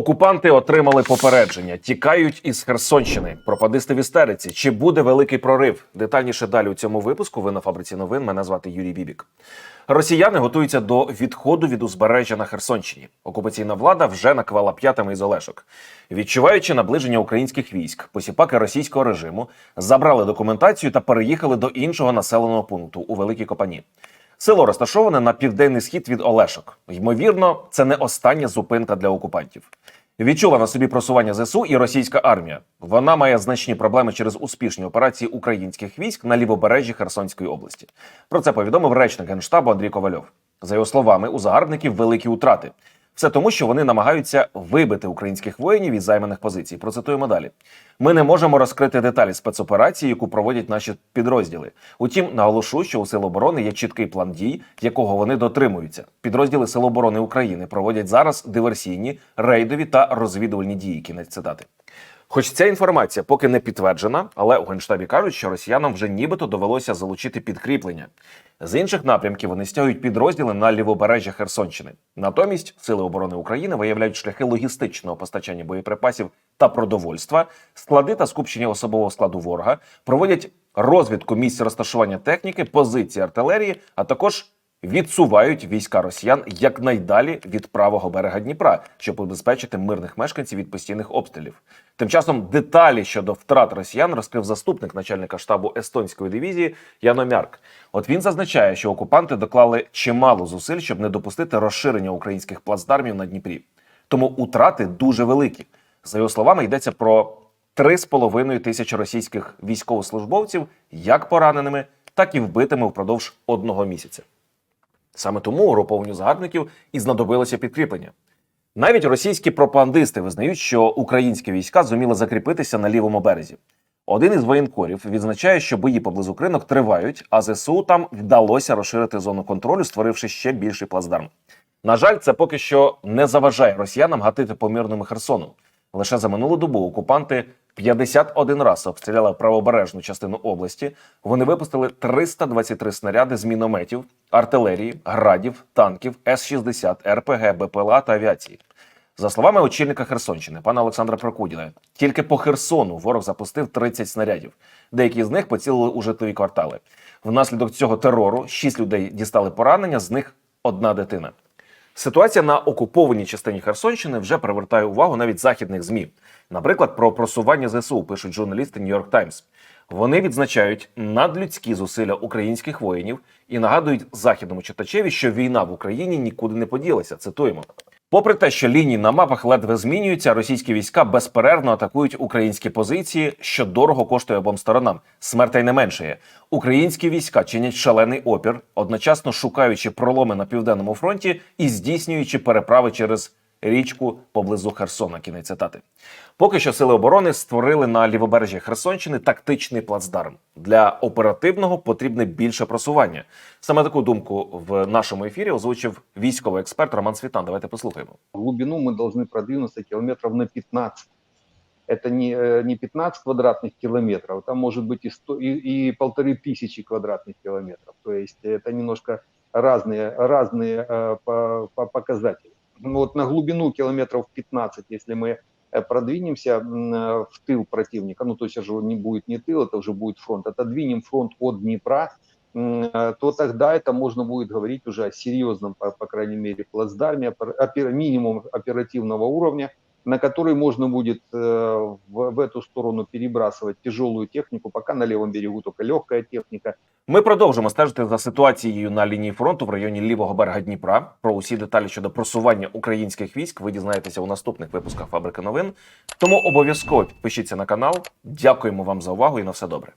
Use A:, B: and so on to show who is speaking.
A: Окупанти отримали попередження, тікають із Херсонщини. Пропадисти в істериці. Чи буде великий прорив? Детальніше далі у цьому випуску. Ви на фабриці новин. Мене звати Юрій Бібік. Росіяни готуються до відходу від узбережжя на Херсонщині. Окупаційна влада вже наквала п'ятами із Олешок. Відчуваючи наближення українських військ, посіпаки російського режиму забрали документацію та переїхали до іншого населеного пункту у Великій Копані. Село розташоване на південний схід від Олешок. Ймовірно, це не остання зупинка для окупантів. Відчула на собі просування ЗСУ і російська армія. Вона має значні проблеми через успішні операції українських військ на лівобережжі Херсонської області. Про це повідомив речник генштабу Андрій Ковальов. За його словами, у загарбників великі утрати. Все тому, що вони намагаються вибити українських воїнів із займаних позицій. Процитуємо далі. Ми не можемо розкрити деталі спецоперації, яку проводять наші підрозділи. Утім, наголошу, що у Сил оборони є чіткий план дій, якого вони дотримуються. Підрозділи Сил оборони України проводять зараз диверсійні, рейдові та розвідувальні дії. Кінець цитати. Хоч ця інформація поки не підтверджена, але у генштабі кажуть, що росіянам вже нібито довелося залучити підкріплення. З інших напрямків вони стягують підрозділи на лівобережжя Херсонщини. Натомість сили оборони України виявляють шляхи логістичного постачання боєприпасів та продовольства, склади та скупчення особового складу ворога, проводять розвідку місць розташування техніки, позиції артилерії, а також відсувають війська росіян якнайдалі від правого берега Дніпра, щоб убезпечити мирних мешканців від постійних обстрілів. Тим часом деталі щодо втрат росіян розкрив заступник начальника штабу естонської дивізії Яно Мярк. От він зазначає, що окупанти доклали чимало зусиль, щоб не допустити розширення українських плацдармів на Дніпрі. Тому утрати дуже великі. За його словами, йдеться про 3,5 тисячі російських військовослужбовців, як пораненими, так і вбитими впродовж одного місяця. Саме тому угрупованню загарбників і знадобилося підкріплення. Навіть російські пропагандисти визнають, що українські війська зуміли закріпитися на лівому березі. Один із воєнкорів відзначає, що бої поблизу кринок тривають, а ЗСУ там вдалося розширити зону контролю, створивши ще більший плацдарм. На жаль, це поки що не заважає росіянам гатити по мирному Херсону. Лише за минулу добу окупанти 51 раз обстріляли правобережну частину області. Вони випустили 323 снаряди з мінометів, артилерії, градів, танків, С-60, РПГ, БПЛА та авіації. За словами очільника Херсонщини, пана Олександра Прокудіна, тільки по Херсону ворог запустив 30 снарядів. Деякі з них поцілили у житлові квартали. Внаслідок цього терору 6 людей дістали поранення, з них одна дитина. Ситуація на окупованій частині Херсонщини вже привертає увагу навіть західних змі. Наприклад, про просування ЗСУ пишуть журналісти York Times. Вони відзначають надлюдські зусилля українських воїнів і нагадують західному читачеві, що війна в Україні нікуди не поділася. Цитуємо. Попри те, що лінії на мапах ледве змінюються, російські війська безперервно атакують українські позиції, що дорого коштує обом сторонам. Смертей не меншає. Українські війська чинять шалений опір, одночасно шукаючи проломи на південному фронті і здійснюючи переправи через річку поблизу Херсона. Кінець цитати. Поки що сили оборони створили на лівобережжі Херсонщини тактичний плацдарм. Для оперативного потрібне більше просування. Саме таку думку в нашому ефірі озвучив військовий експерт Роман Світан. Давайте послухаємо.
B: В глубину мы должны продвинуться километров на 15. Это не, э, не 15 квадратных километров, там может быть и, 100, и, и полторы тысячи квадратных километров. То есть это немножко разные, разные э, по, по показатели. Ну Вот на глубину километров 15, если мы э, продвинемся э, в тыл противника, ну то есть это же не будет не тыл, это уже будет фронт, отодвинем фронт от Днепра, э, то тогда это можно будет говорить уже о серьезном, по, по крайней мере, плацдарме, опер- минимум оперативного уровня, на который можно будет э, в, в эту сторону перебрасывать тяжелую технику, пока на левом берегу только легкая техника.
A: Ми продовжимо стежити за ситуацією на лінії фронту в районі лівого берега Дніпра. Про усі деталі щодо просування українських військ ви дізнаєтеся у наступних випусках фабрики новин. Тому обов'язково підпишіться на канал. Дякуємо вам за увагу і на все добре.